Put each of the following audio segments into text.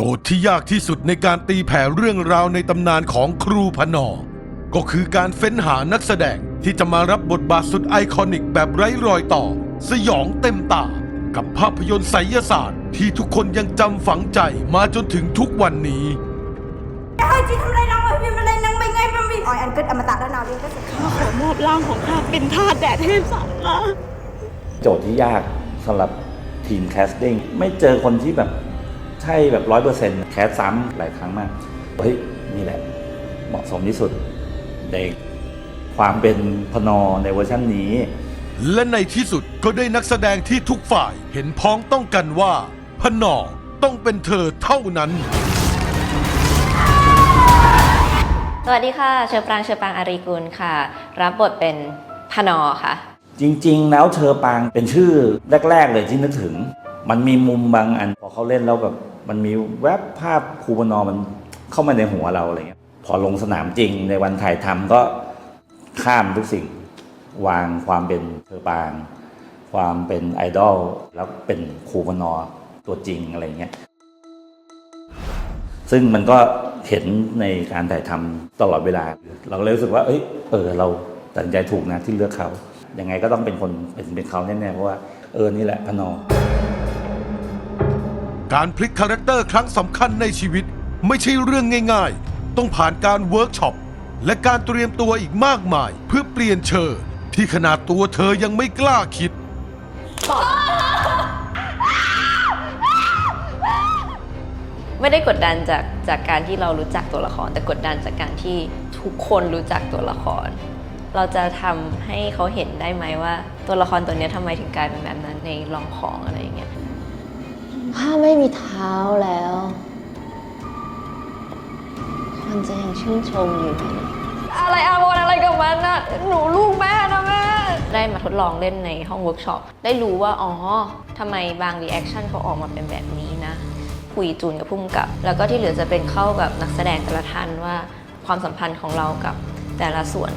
โจทย์ที่ยากที่สุดในการตีแผ่เรื่องราวในตำนานของครูพนอ ก็คือการเฟ้นหานักแสดงที่จะมารับบทบาทสุดไอคอนิกแบบไร้รอยต่อ สยองเต็มตา กับภาพยนตร์ไสยศาสตร์ ที่ทุกคนยังจำฝังใจมาจนถึงทุกวันนี้เฮ้ยจีทำอะไรน้องเฮ้ยพี่มันอะไรน้องไปไงมันมีอ๋ออันเกิดอมตะแล้วนาวเรียนก็เสร็จข้าขอมอบร่างของข้าเป็นทาสแด่เทพสามมาโจทย์ที่ยากสำหรับทีมแคสติ้งไม่เจอคนที่แบบใช่แบบร้อยเปอร์เซ็นต์แคสซ้ำหลายครั้งมากเฮ้ยนี่แหละ เหมาะสมที่สุดในความเป็นพนอในเวอร์ชันนี้ และในที่สุดก็ได้นักแสดงที่ทุกฝ่ายเห็นพ้องต้องกันว่า พนอต้องเป็นเธอเท่านั้น สวัสดีค่ะ เชอปรางเชอปรางอารีกุลค่ะ รับบทเป็นพนอค่ะ จริง ๆ แล้วเชอปางเป็นชื่อแรก ๆ เลยที่นึกถึง มันมีมุมบางอันพอเขาเล่นแล้วแบบ มันมีแวบภาพครูพนอมันเข้ามาในหัวเราอะไรเงี้ยพอลงสนามจริงในวันถ่ายทำก็ข้ามทุกสิ่ง วางความเป็นเชอปาง ความเป็นไอดอลแล้วเป็นครูพนอตัวจริงอะไรเงี้ยซึ่งมันก็เห็นในการถ่ายทำตลอดเวลา เราเลยรู้สึกว่า เอ้ยเออเราตัดใจถูกนะที่เลือกเขายังไงก็ต้องเป็นคนเป็นเป็นเขาแน่ๆเพราะว่าเออนี่แหละพนอ การพลิกคาแรคเตอร์ครั้งสำคัญในชีวิตไม่ใช่เรื่องง่ายๆ ต้องผ่านการเวิร์กช็อปและการเตรียมตัวอีกมากมาย เพื่อเปลี่ยนเชอที่ขนาดตัวเธอยังไม่กล้าคิด ไม่ได้กดดันจากจากการที่เรารู้จักตัวละคร แต่กดดันจากการที่ทุกคนรู้จักตัวละคร เราจะทำให้เขาเห็นได้ไหมว่า ตัวละครตัวเนี้ยทำไมถึงกลายเป็นแบบนั้นในลองของอะไรอย่างเงี้ย ถ้าไม่มีเท้าแล้ว คนจะยังชื่นชมอยู่ไหมเนี่ยอะไรอาวรณ์อะไรกับมันน่ะ หนูลูกแม่นะแม่ ได้มาทดลองเล่นในห้องเวิร์กช็อป ได้รู้ว่า อ๋อทำไมบางรีแอคชั่นเขาออกมาเป็นแบบนี้นะ คุยจูนกับพุ่มกับ แล้วก็ที่เหลือจะเป็นเข้ากับนักแสดงแต่ละท่านว่า ความสัมพันธ์ของเรากับแต่ละส่วน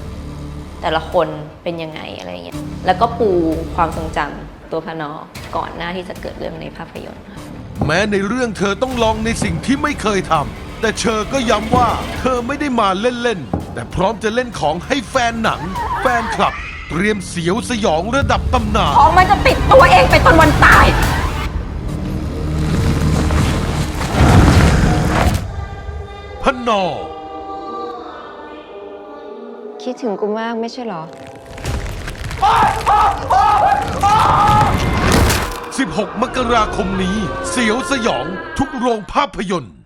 แต่ละคนเป็นยังไงอะไรเงี้ย แล้วก็ปูความทรงจำ ตัวพนอก่อนหน้าที่จะเกิดเรื่องในภาพยนตร์ค่ะ แม้ในเรื่องเธอต้องลองในสิ่งที่ไม่เคยทำแต่เชอก็ย้ำว่าเธอไม่ได้มาเล่นๆ แต่พร้อมจะเล่นของให้แฟนหนัง แฟนคลับ เตรียมเสียวสยองระดับตำนาน ของมันจะติดตัวเองไปจนวันตาย พนอ คิดถึงกูมากไม่ใช่เหรอ 16 มกราคมนี้ เสียวสยองทุกโรงภาพยนตร์